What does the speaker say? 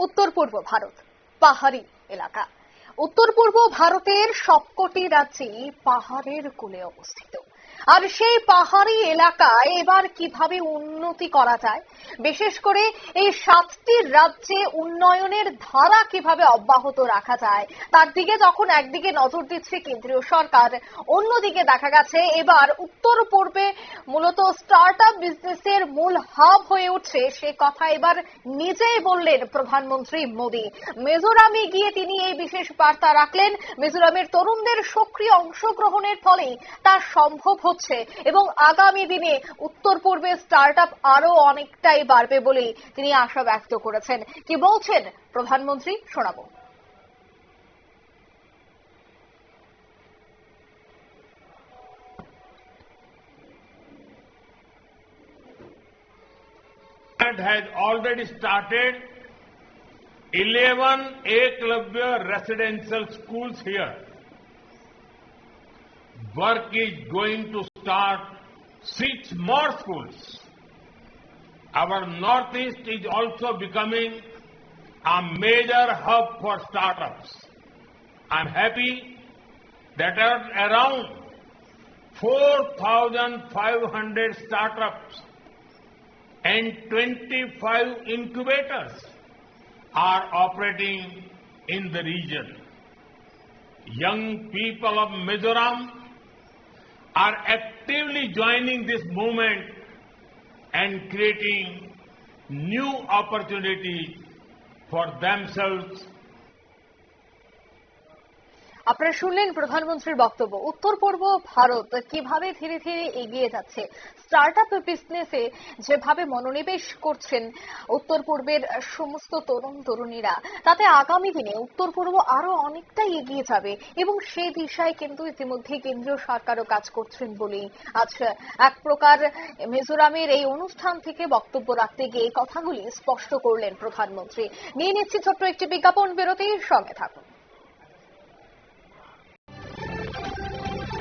উত্তর পূর্ব ভারত পাহাড়ি এলাকা। উত্তর পূর্ব ভারতের সবকটি রাজ্যেই পাহাড়ের কোলে অবস্থিত। আর সেই পাহাড়ি এলাকায় এবার কীভাবে উন্নতি করা যায়? বিশেষ করে এই সাতটি রাজ্যে উন্নয়নের ধারা কীভাবে অব্যাহত রাখা যায়? তার দিকে যখন একদিকে নজর দিচ্ছে কেন্দ্রীয় সরকার, অন্যদিকে দেখা গেছে এবার উত্তর পূর্বে মূলত স্টার্ট আপ বিজনেসের মূল হাব হয়ে উঠছে। সে কথা এবার নিজেই বললেন প্রধানমন্ত্রী মোদী। মিজোরামে গিয়ে তিনি এই বিশেষ বার্তা রাখলেন। মিজোরামের তরুণদের সক্রিয় অংশগ্রহণের ফলেই তা সম্ভব হচ্ছে। হচ্ছে এবং আগামী দিনে উত্তর পূর্বে স্টার্টআপ আরও অনেকটাই বাড়বে বলেই তিনি আশা ব্যক্ত করেছেন। কি বলছেন প্রধানমন্ত্রী? শোনাব। Has already started 11 eklavya residential schools here. Work is going to start six more schools. Our Northeast is also becoming a major hub for startups. I'm happy that around 4,500 startups and 25 incubators are operating in the region. Young people of Mizoram are actively joining this movement and creating new opportunities for themselves আপনারা শুনলেন প্রধানমন্ত্রীর বক্তব্য। উত্তর পূর্ব ভারত কীভাবে ধীরে ধীরে এগিয়ে যাচ্ছে? স্টার্ট আপ বিজনেসে যেভাবে মনোনিবেশ করছেন উত্তর পূর্বের সমস্ত তরুণ তরুণীরা, তাতে আগামী দিনে উত্তর পূর্ব আরও অনেকটাই এগিয়ে যাবে এবং সে দিশায় কিন্তু ইতিমধ্যে কেন্দ্রীয় সরকারও কাজ করছেন বলেই আজ এক প্রকার মিজোরামের এই অনুষ্ঠান থেকে বক্তব্য রাখতে গিয়ে কথাগুলি স্পষ্ট করলেন প্রধানমন্ত্রী। নিয়ে নিচ্ছি ছোট্ট একটি বিজ্ঞাপন, বিরতির সঙ্গে থাকুন।